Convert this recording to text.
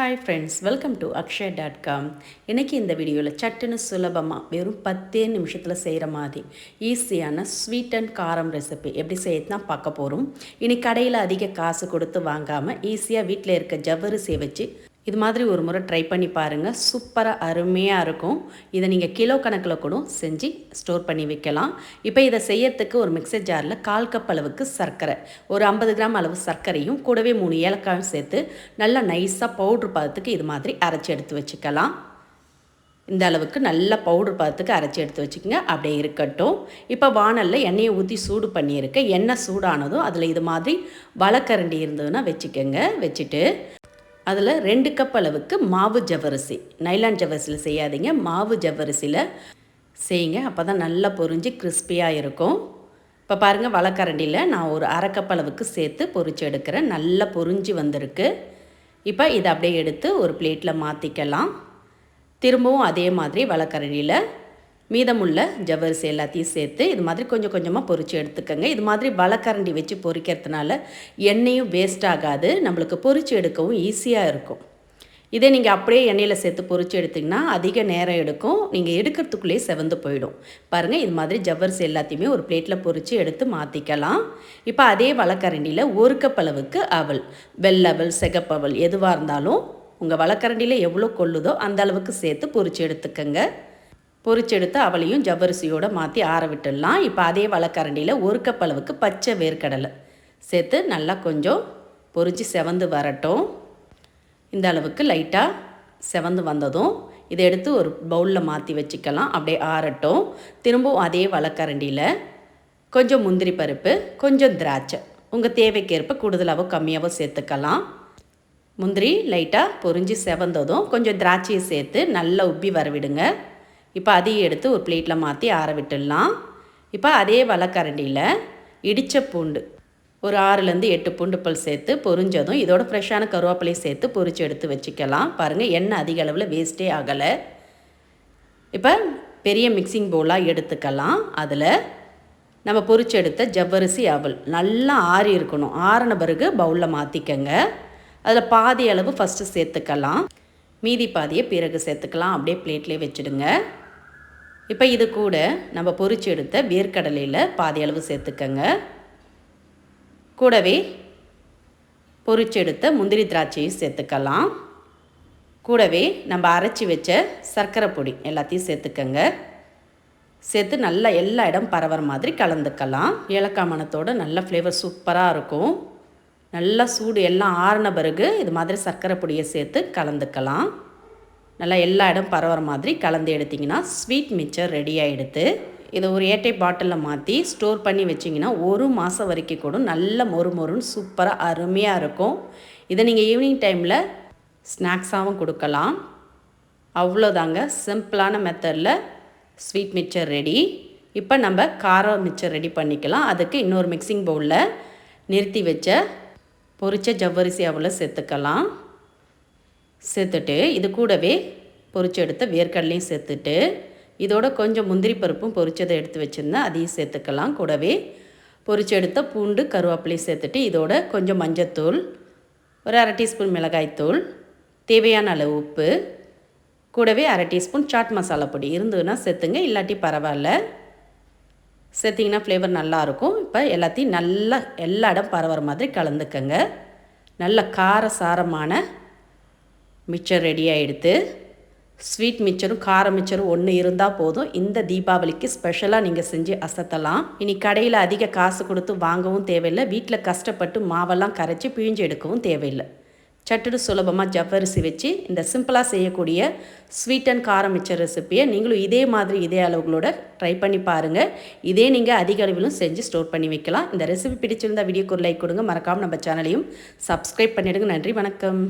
Hi friends welcome to Akshay dot com இன்றைக்கி இந்த வீடியோவில் சட்டுன்னு சுலபமாக வெறும் பத்தே நிமிஷத்தில் செய்கிற மாதிரி ஈஸியான ஸ்வீட் அண்ட் காரம் ரெசிபி எப்படி செய்யறதுனா பார்க்க போகிறோம் இனி கடையில் அதிக காசு கொடுத்து வாங்காமல் ஈஸியாக வீட்டில் இருக்க ஜவ்வரிசியை வச்சு இது மாதிரி ஒரு முறை ட்ரை பண்ணி பாருங்கள் சூப்பராக அருமையாக இருக்கும். இதை நீங்கள் கிலோ கணக்கில் கூட செஞ்சு ஸ்டோர் பண்ணி வைக்கலாம். இப்போ இதை செய்யறதுக்கு ஒரு மிக்சர் ஜாரில் கால் கப் அளவுக்கு சர்க்கரை ஒரு ஐம்பது கிராம் அளவு சர்க்கரையும் கூடவே மூணு ஏலக்காயும் சேர்த்து நல்லா நைஸாக பவுட்ரு பதத்துக்கு இது மாதிரி அரைச்சி எடுத்து வச்சுக்கலாம். இந்த அளவுக்கு நல்ல பவுடர் பதத்துக்கு அரைச்சி எடுத்து வச்சுக்கோங்க. அப்படியே இருக்கட்டும். இப்போ வானலில் எண்ணெயை ஊற்றி சூடு பண்ணியிருக்கேன் எண்ணெய் சூடானதும் அதில் இது மாதிரி வளக்கரண்டி இருந்ததுன்னா வச்சுக்கோங்க. வச்சுட்டு அதில் ரெண்டு கப் அளவுக்கு மாவு ஜவ்வரிசி. நைலான் ஜவ்வரிசியில் செய்யாதீங்க. மாவு ஜவ்வரிசியில் செய்யுங்க. அப்போ தான் நல்லா பொரிஞ்சு கிறிஸ்பியாக இருக்கும். இப்போ பாருங்கள் வளக்கரண்டியில் நான் ஒரு அரை கப் அளவுக்கு சேர்த்து பொறிச்சு எடுக்கிறேன். நல்லா பொரிஞ்சு வந்திருக்கு. இப்போ இதை அப்படியே எடுத்து ஒரு பிளேட்டில் மாற்றிக்கலாம் திரும்பவும் அதே மாதிரி வளக்கரண்டியில் மீதமுள்ள ஜவ்வரிசி எல்லாத்தையும் சேர்த்து இது மாதிரி கொஞ்சம் கொஞ்சமாக பொறிச்சு எடுத்துக்கோங்க. இது மாதிரி வளக்கரண்டி வச்சு பொறிக்கிறதுனால எண்ணெயும் வேஸ்ட் ஆகாது. நம்மளுக்கு பொறிச்சு எடுக்கவும் ஈஸியாக இருக்கும். இதே நீங்கள் அப்படியே எண்ணெயில் சேர்த்து பொறிச்சு எடுத்திங்கன்னா அதிக நேரம் எடுக்கும். நீங்கள் எடுக்கிறதுக்குள்ளேயே செவந்து போயிடும். பாருங்கள் இது மாதிரி ஜவ்வரிசி எல்லாத்தையுமே ஒரு பிளேட்டில் பொறிச்சு எடுத்து மாற்றிக்கலாம் இப்போ அதே வழக்கரண்டியில் ஒரு கப் அளவுக்கு அவல். வெள்ளவல் செகப்பவல் எதுவாக இருந்தாலும் உங்கள் வழக்கரண்டியில் எவ்வளோ கொள்ளுதோ அந்த அளவுக்கு சேர்த்து பொறிச்சு எடுத்துக்கோங்க. பொரிச்செடுத்து அவளையும் ஜவ்வரிசியோடு மாற்றி ஆற விட்டுடலாம். இப்போ அதே வளக்கரண்டியில் ஒரு கப் அளவுக்கு பச்சை வேர்க்கடலை சேர்த்து நல்லா கொஞ்சம் பொறிச்சு செவந்து வரட்டும். இந்த அளவுக்கு லைட்டாக செவந்து வந்ததும் இதை எடுத்து ஒரு பவுலில் மாற்றி வச்சுக்கலாம். அப்படியே ஆறட்டும். திரும்பவும் அதே வளக்கரண்டியில் கொஞ்சம் முந்திரி பருப்பு கொஞ்சம் திராட்சை. உங்கள் தேவைக்கேற்ப கூடுதலாகவோ கம்மியாகவோ சேர்த்துக்கலாம். முந்திரி லைட்டாக பொறிஞ்சு செவந்ததும் கொஞ்சம் திராட்சையை சேர்த்து நல்லா உப்பி வரவிடுங்க. இப்போ அதையும் எடுத்து ஒரு பிளேட்டில் மாற்றி ஆற விட்டுடலாம். இப்போ அதே வலக்கரண்டியில் இடித்த பூண்டு ஒரு ஆறுலேருந்து எட்டு பூண்டு பல் சேர்த்து பொரிஞ்சதும் இதோட ஃப்ரெஷ்ஷான கருவேப்பிலையும் சேர்த்து பொரித்து எடுத்து வச்சுக்கலாம். பாருங்கள் எண்ணெய் அதிக அளவில் வேஸ்ட்டே ஆகலை. இப்போ பெரிய மிக்சிங் பவுலாக எடுத்துக்கலாம். அதில் நம்ம பொரிச்சு எடுத்த ஜவ்வரிசி அவல் நல்லா ஆறி இருக்கணும். ஆறின பிறகு பவுலில் மாற்றிக்கங்க அதில் பாதி அளவு ஃபஸ்ட்டு சேர்த்துக்கலாம். மீதி பாதியை பிறகு சேர்த்துக்கலாம். அப்படியே பிளேட்லேயே வச்சுடுங்க. இப்போ இது கூட நம்ம பொறிச்சு எடுத்த வேர்க்கடலையில் பாதி அளவு சேர்த்துக்கங்க. கூடவே பொறிச்சு எடுத்த முந்திரி திராட்சையும் சேர்த்துக்கலாம். கூடவே நம்ம அரைச்சி வச்ச சர்க்கரை பொடி எல்லாத்தையும் சேர்த்துக்கங்க. சேர்த்து நல்லா எல்லா இடம் பரவற மாதிரி கலந்துக்கலாம். ஏலக்காய் மணத்தோடு நல்ல ஃப்ளேவர் சூப்பராக இருக்கும். நல்லா சூடு எல்லாம் ஆறின பிறகு இது மாதிரி சர்க்கரை பொடியை சேர்த்து கலந்துக்கலாம். நல்லா எல்லா இடம் பரவுற மாதிரி கலந்து எடுத்திங்கன்னா ஸ்வீட் மிக்சர் ரெடி ஆகிடுது இதை ஒரு ஏட்டை பாட்டிலில் மாற்றி ஸ்டோர் பண்ணி வச்சிங்கன்னா ஒரு மாதம் வரைக்கும் கூட நல்ல மொறு மொறுன்னு சூப்பராக அருமையாக இருக்கும். இதை நீங்கள் ஈவினிங் டைமில் ஸ்நாக்ஸாகவும் கொடுக்கலாம். அவ்வளோதாங்க. சிம்பிளான மெத்தடில் ஸ்வீட் மிக்சர் ரெடி இப்போ நம்ம கார மிக்சர் ரெடி பண்ணிக்கலாம். அதுக்கு இன்னொரு மிக்சிங் பவுலில் நிறுத்தி வச்ச பொரிச்ச ஜவ்வரிசி அவ்வளோ சேர்த்துக்கலாம். சேர்த்துட்டு இது கூடவே பொறிச்சு எடுத்த வேர்க்கடலையும் சேர்த்துட்டு இதோட கொஞ்சம் முந்திரி பருப்பும் பொரிச்சதை எடுத்து வச்சுருந்தேன் அதையும் சேர்த்துக்கலாம். கூடவே பொரிச்சு எடுத்த பூண்டு கருவேப்பிலையும் சேர்த்துட்டு இதோட கொஞ்சம் மஞ்சத்தூள் ஒரு அரை டீஸ்பூன் மிளகாய்த்தூள் தேவையான அளவு உப்பு கூடவே அரை டீஸ்பூன் சாட் மசாலா பொடி. இருந்ததுன்னா சேர்த்துங்க இல்லாட்டி பரவாயில்ல. சேர்த்திங்கன்னா ஃப்ளேவர் நல்லாயிருக்கும் இப்போ எல்லாத்தையும் நல்லா எல்லா இடம் பரவுற மாதிரி கலந்துக்கங்க. நல்ல கார சாரமான மிச்சர் ரெடி ஆகிடுது ஸ்வீட் மிச்சரும் கார மிச்சரும் ஒன்று இருந்தால் போதும். இந்த தீபாவளிக்கு ஸ்பெஷலாக நீங்கள் செஞ்சு அசத்தலாம். இனி கடையில் அதிக காசு கொடுத்து வாங்கவும் தேவையில்லை. வீட்டில் கஷ்டப்பட்டு மாவெல்லாம் கரைச்சி பிழிஞ்சு எடுக்கவும் தேவையில்லை. சட்டுடு சுலபமாக ஜவ்வரிசி வச்சு இந்த சிம்பிளாக செய்யக்கூடிய ஸ்வீட் அண்ட் காரம் மிச்சர் ரெசிப்பியை நீங்களும் இதே மாதிரி இதே அளவுகளோட ட்ரை பண்ணி பாருங்கள் இதே நீங்கள் அதிக அளவிலும் செஞ்சு ஸ்டோர் பண்ணி வைக்கலாம். இந்த ரெசிபி பிடிச்சிருந்தால் வீடியோக்கு ஒரு லைக் கொடுங்க. மறக்காமல் நம்ம சேனலையும் சப்ஸ்கிரைப் பண்ணிவிடுங்க நன்றி வணக்கம்.